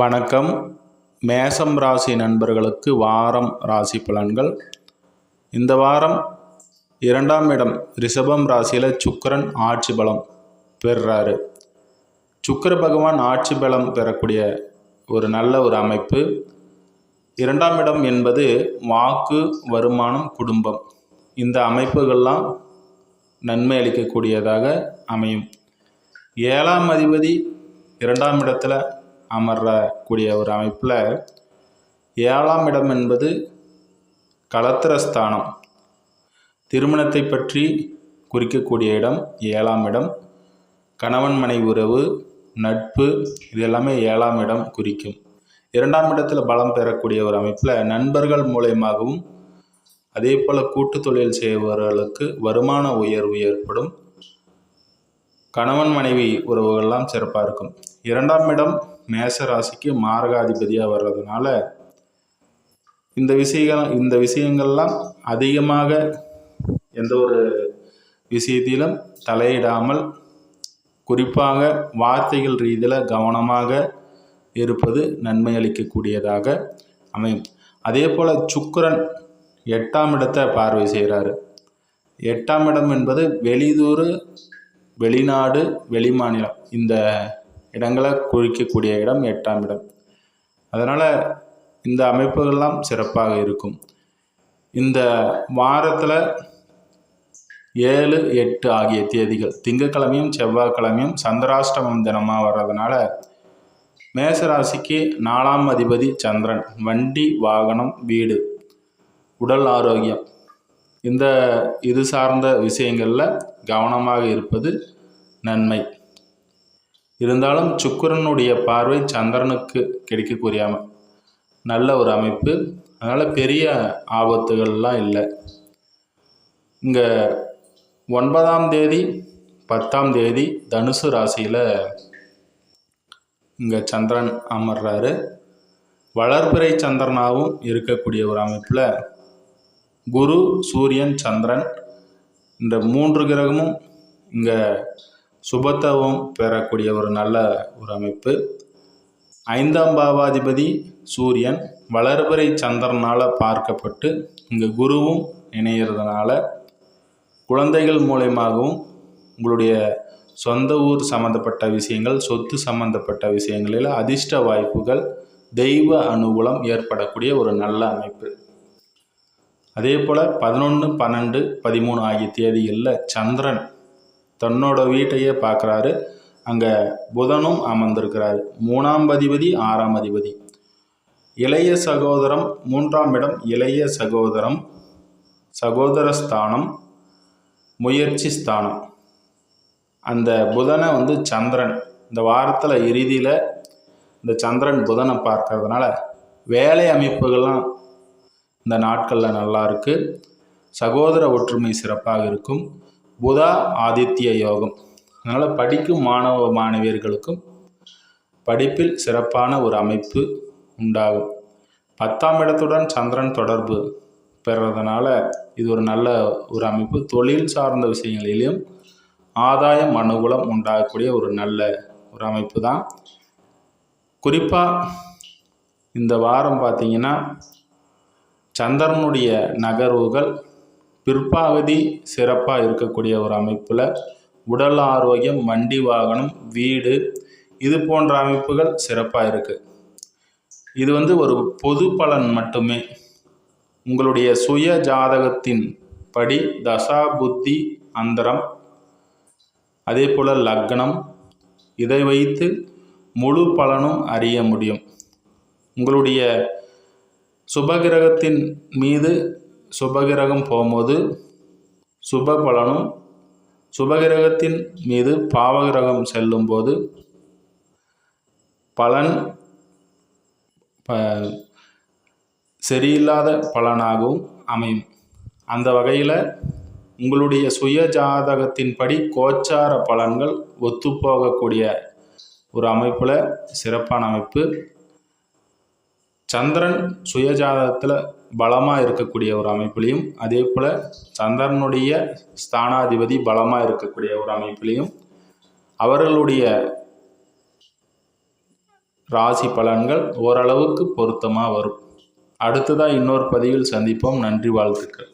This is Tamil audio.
வணக்கம். மேசம் ராசி நண்பர்களுக்கு வாரம் ராசி பலன்கள். இந்த வாரம் இரண்டாம் இடம் ரிஷபம் ராசியில் சுக்கரன் ஆட்சி பலம் பெறுறாரு சுக்கர பகவான் ஆட்சி பலம் பெறக்கூடிய ஒரு நல்ல ஒரு அமைப்பு. இரண்டாம் இடம் என்பது வாக்கு வருமானம் குடும்பம். இந்த அமைப்புகள்லாம் நன்மை அளிக்கக்கூடியதாக அமையும். ஏழாம் அதிபதி இரண்டாம் இடத்துல அமரக்கூடிய ஒரு அமைப்பில் ஏழாம் இடம் என்பது களத்திரஸ்தானம். திருமணத்தை பற்றி குறிக்கக்கூடிய இடம் ஏழாம் இடம். கணவன் மனைவி உறவு நட்பு இது எல்லாமே ஏழாம் இடம் குறிக்கும். இரண்டாம் இடத்தில் பலம் பெறக்கூடிய ஒரு அமைப்பில் நண்பர்கள் மூலயமாகவும் அதே போல் கூட்டு தொழில் செய்பவர்களுக்கு வருமான உயர்வு ஏற்படும். கணவன் மனைவி உறவுகள்லாம் சிறப்பாக இருக்கும். இரண்டாம் இடம் மேச ராசிக்கு மாரகாதிபதியாக வர்றதுனால இந்த விஷயங்கள் இந்த விஷயங்கள்லாம் அதிகமாக எந்த ஒரு விஷயத்திலும் தலையிடாமல் குறிப்பாக வார்த்தைகள் ரீதியில் கவனமாக இருப்பது நன்மை அளிக்கக்கூடியதாக அமையும். அதே போல் சுக்கரன் எட்டாம் இடத்தை பார்வை செய்கிறாரு எட்டாம் இடம் என்பது வெளிதூர் வெளிநாடு வெளிமாநிலம். இந்த இடங்களை குறிக்கக்கூடிய இடம் எட்டாம் இடம். அதனால் இந்த அமைப்புகள்லாம் சிறப்பாக இருக்கும். இந்த வாரத்தில் ஏழு எட்டு ஆகிய தேதிகள் திங்கட்கிழமையும் செவ்வாய்க்கிழமையும் சந்திராஷ்டமம் தினமாக வர்றதுனால மேசராசிக்கு நாலாம் அதிபதி சந்திரன் வண்டி வாகனம் வீடு உடல் ஆரோக்கியம். இந்த இது சார்ந்த விஷயங்களில் கவனமாக இருப்பது நன்மை. இருந்தாலும் சுக்கரனுடைய பார்வை சந்திரனுக்கு கிடைக்கக்கூடிய நல்ல ஒரு அமைப்பு. அதனால் பெரிய ஆபத்துகள்லாம் இல்லை. இங்கே ஒன்பதாம் தேதி பத்தாம் தேதி தனுசு ராசியில் இங்கே சந்திரன் அமர்றாரு. வளர்பிறை சந்திரனாகவும் இருக்கக்கூடிய ஒரு அமைப்பில் குரு சூரியன் சந்திரன் இந்த மூன்று கிரகமும் இங்கே சுபத்துவம் பெறக்கூடிய ஒரு நல்ல ஒரு அமைப்பு. ஐந்தாம் பாவாதிபதி சூரியன் வளர்பறை சந்திரனால் பார்க்கப்பட்டு இங்கே குருவும் இணையிறதுனால குழந்தைகள் மூலயமாகவும் உங்களுடைய சொந்த ஊர் சம்மந்தப்பட்ட விஷயங்கள் சொத்து சம்மந்தப்பட்ட விஷயங்களில் அதிர்ஷ்ட வாய்ப்புகள் தெய்வ அனுகூலம் ஏற்படக்கூடிய ஒரு நல்ல அமைப்பு. அதே போல் பதினொன்று பன்னெண்டு பதிமூணு ஆகிய தேதிகளில் சந்திரன் தன்னோட வீட்டையே பார்க்குறாரு. அங்கே புதனும் அமர்ந்திருக்கிறார். மூணாம் அதிபதி ஆறாம் அதிபதி. இளைய சகோதரம் மூன்றாம் இடம் இளைய சகோதரம் சகோதர ஸ்தானம் முயற்சி ஸ்தானம். அந்த புதனை வந்து சந்திரன். இந்த வாரத்தில் இறுதியில் இந்த சந்திரன் புதனை பார்க்கறதுனால வேலை அமைப்புகள்லாம் இந்த நாட்களில் நல்லா இருக்குது சகோதர ஒற்றுமை சிறப்பாக இருக்கும். புதா ஆதித்ய யோகம். அதனால் படிக்கும் மாணவ மாணவியர்களுக்கும் படிப்பில் சிறப்பான ஒரு அமைப்பு உண்டாகும். பத்தாம் இடத்துடன் சந்திரன் தொடர்பு பெறதுனால இது ஒரு நல்ல ஒரு அமைப்பு. தொழில் சார்ந்த விஷயங்களிலும் ஆதாயம் அனுகூலம் உண்டாகக்கூடிய ஒரு நல்ல ஒரு அமைப்பு தான் குறிப்பாக இந்த வாரம் பார்த்திங்கன்னா சந்திரனுடைய நகர்வுகள் பிற்பாவதி சிறப்பாக இருக்கக்கூடிய ஒரு அமைப்பில் உடல் ஆரோக்கியம் வண்டி வாகனம் வீடு இது போன்ற அமைப்புகள் சிறப்பாக இருக்குது இது வந்து ஒரு பொது பலன் மட்டுமே. உங்களுடைய சுய ஜாதகத்தின் படி தசா புத்தி அந்தரம் அதே போல் லக்னம் இதை வைத்து முழு பலனும் அறிய முடியும். உங்களுடைய சுபகிரகத்தின் மீது சுபகிரகம் போகும்போது சுப பலனும் சுபகிரகத்தின் மீது பாவகிரகம் செல்லும்போது பலன் ப சரியில்லாத பலனாகவும் அமையும். அந்த வகையில் உங்களுடைய சுய ஜாதகத்தின்படி கோச்சார பலன்கள் ஒத்துப்போகக்கூடிய ஒரு அமைப்பில் சிறப்பான அமைப்பு. சந்திரன் சுயஜாதகத்தில் பலமாக இருக்கக்கூடிய ஒரு அமைப்புலையும் அதே போல் சந்திரனுடைய ஸ்தானாதிபதி பலமாக இருக்கக்கூடிய ஒரு அமைப்புலையும் அவர்களுடைய ராசி பலன்கள் ஓரளவுக்கு பொருத்தமாக வரும். அடுத்ததாக இன்னொரு பதிவில் சந்திப்போம். நன்றி வாழ்த்துக்கள்.